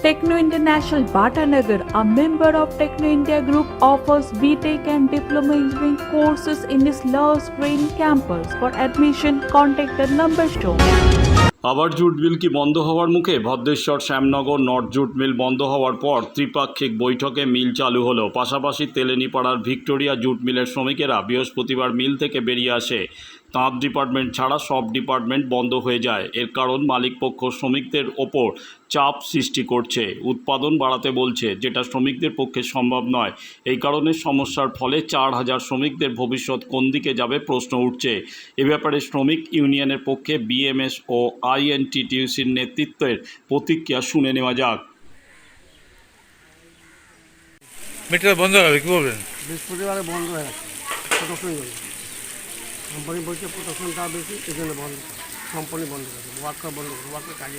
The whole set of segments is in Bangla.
Techno International Bhatanagar, a member of Techno India Group, offers BTEC and Diploma Engineering courses in its Love Green campus. For admission, contact the number shown. আবার জুট মিল কি বন্ধ হওয়ার মুখে Bhadreswar Shyamnagar north jute mill বন্ধ হওয়ার পর ত্রিপাক্ষিক বৈঠকে মিল চালু হলো পাশাপাশি তেলেনিপাড়ার ভিক্টোরিয়া জুট মিলের শ্রমিকেরা বৃহস্পতিবার মিল থেকে বেরিয়ে আসে তাঁত ডিপার্টমেন্ট ছাড়া সব ডিপার্টমেন্ট বন্ধ হয়ে যায়। এর কারণ মালিকপক্ষ শ্রমিকদের ওপর চাপ সৃষ্টি করছে। উৎপাদন বাড়াতে বলছে যেটা শ্রমিকদের পক্ষে সম্ভব নয়। এই কারণে সমস্যার ফলে চার হাজার শ্রমিকদের ভবিষ্যৎ কোন দিকে যাবে প্রশ্ন উঠছে। এ ব্যাপারে শ্রমিক ইউনিয়নের পক্ষে বিএমএস ও আইএনটিটিউসির নেতৃত্বের প্রতিক্রিয়া শুনে নেওয়া যাক। মিটার বন্ধ হবে কি বলবেন? বৃহস্পতিবারে বন্ধ হয়ে গেছে। কোম্পানি বলছে প্রোডাকশনটা বেশি এই জন্য বন্ধ কোম্পানি বন্ধ করেছে ওয়ার্কার বন্ধ করে ওয়ার্কার কাজে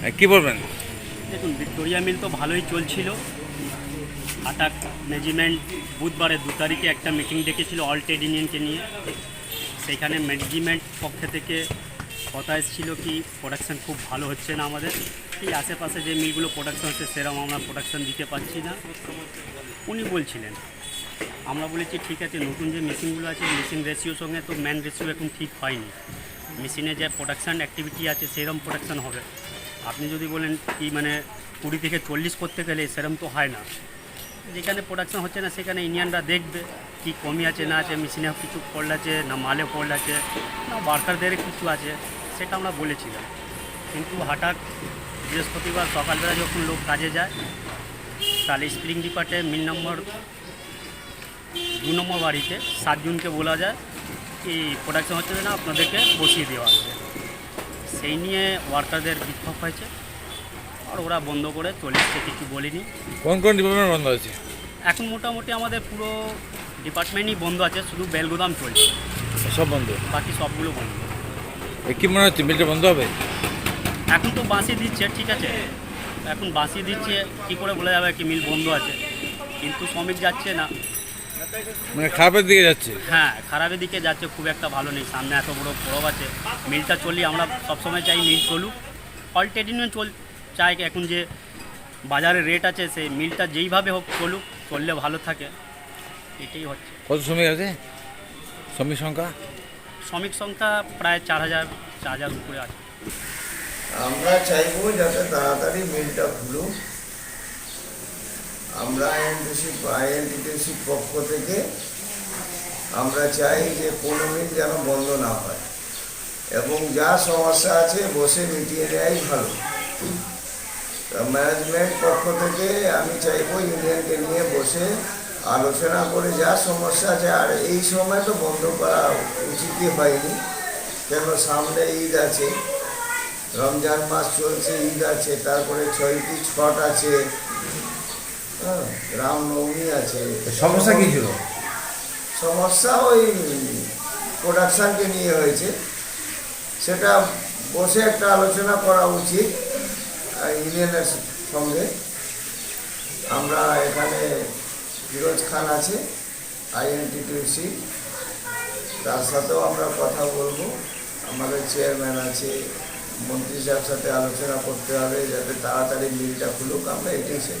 হ্যাঁ, কি বলবেন? দেখুন ভিক্টোরিয়া মিল তো ভালোই চলছিল। আটাক ম্যানেজমেন্ট বুধবারে দু তারিখে একটা মিটিং ডেকেছিল অল ট্রেড ইউনিয়নকে নিয়ে। সেখানে ম্যানেজমেন্ট পক্ষ থেকে কথা এসেছিল কি প্রোডাকশান খুব ভালো হচ্ছে না আমাদের। এই আশেপাশে যে মিলগুলো প্রোডাকশান হচ্ছে সেরকম আমরা প্রোডাকশান দিতে পারছি না। উনি বলছিলেন আমরা বলেছি, ঠিক আছে, নতুন যে মেশিনগুলো আছে, মেশিন রেশিওর সঙ্গে তো ম্যান রেশিও এখন ঠিক হয়নি। মেশিনে যে প্রোডাকশান অ্যাক্টিভিটি আছে সেরকম প্রোডাকশান হবে। আপনি যদি বলেন কি মানে কুড়ি থেকে চল্লিশ করতে গেলে সেরকম তো হয় না। যেখানে প্রোডাকশন হচ্ছে না, সেখানে ইন্ডিয়ানরা দেখবে কি কমি আছে, না আছে, মেশিনে কিছু ফল্ট আছে, না মালে ফল্ট আছে, না ওয়ার্কারদের কিছু আছে, সেটা আমরা বলেছিলাম। কিন্তু হঠাৎ বৃহস্পতিবার সকালবেলা যখন লোক কাজে যায়, তাহলে স্প্রিং ডিপার্টে মিল নম্বর দু নম্বর বাড়িতে সাতজনকে বলা যায়। কি প্রোডাকশন হচ্ছে না আপনাদেরকে বসিয়ে দেওয়া হবে সেই নিয়ে ওয়ার্কারদের বিক্ষোভ হয়েছে। আর ওরা বন্ধ করে চলে এসছে কিছু বলিনি। কোন কোন ডিপার্টমেন্ট বন্ধ আছে? এখন মোটামুটি আমাদের পুরো ডিপার্টমেন্টই বন্ধ আছে শুধু বেলগোদাম চলছে। সব বন্ধ? বাকি সবগুলো বন্ধ। কি মনে হচ্ছে মিলটা বন্ধ হবে? এখন তো বাঁশি দিচ্ছে ঠিক আছে। এখন বাঁশি দিচ্ছে কী করে বলা যাবে কি মিল বন্ধ আছে। কিন্তু শ্রমিক যাচ্ছে না। মানে খারাপের দিকে যাচ্ছে। হ্যাঁ খারাপের দিকে যাচ্ছে খুব একটা ভালো নেই। সামনে এত বড় পরব আছে। মিলটা চললে আমরা সবসময় চাই মিল চলুক। অল ট্রেড চল চাই এখন যে বাজারে রেট আছে সেই মিলটা যেইভাবে হোক চলুক চললে ভালো থাকে। এটাই হচ্ছে। কত শ্রমিক আছে? শ্রমিক সংখ্যা? শ্রমিক সংখ্যা প্রায় চার হাজার চার হাজার উপরে আছে। আমরা চাইব যাতে তাড়াতাড়ি মিলটা খুলুক। আমরা আইএনটিসি পক্ষ থেকে আমরা চাই যে কোনো মিল যেন বন্ধ না হয়। এবং যা সমস্যা আছে বসে মিটিয়ে নেওয়াই ভালো। ম্যানেজমেন্ট পক্ষ থেকে আমি চাইব ইউনিয়নকে নিয়ে বসে আলোচনা করে যা সমস্যা আছে, আর এই সময় তো বন্ধ করা উচিতই হয়নি। কেন সামনে ঈদ আছে, রমজান মাস চলছে, ঈদ আছে, তারপরে ছয়টি ছট আছে রামনবমী আছে। সমস্যা কি ছিল? সমস্যা ওই প্রোডাকশানকে নিয়ে হয়েছে। সেটা বসে একটা আলোচনা করা উচিত ইউনিয়নের সঙ্গে। আমরা এখানে ফিরোজ খান আছে আইএনটিটিউসি তার সাথেও আমরা কথা বলব। আমাদের চেয়ারম্যান আছে মন্ত্রী সাহেবের সাথে আলোচনা করতে হবে যাতে তাড়াতাড়ি মিলটা খুলুক। আমরা এটাই চাই।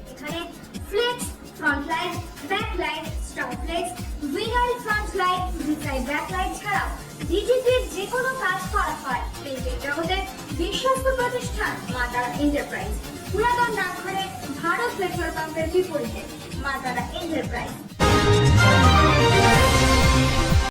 এখানে front front light light, light flex, flex front light, light back light ছাড়াও ডিজিপির যে কোনো কাজ করা হয় প্রিন্টিং জগতে বিশ্বস্ত প্রতিষ্ঠান মাতারা এন্টারপ্রাইজ পুরাতন ডাকঘরে ভারত পেট্রোল পাম্পের বিপরীতে মাতারা এন্টারপ্রাইজ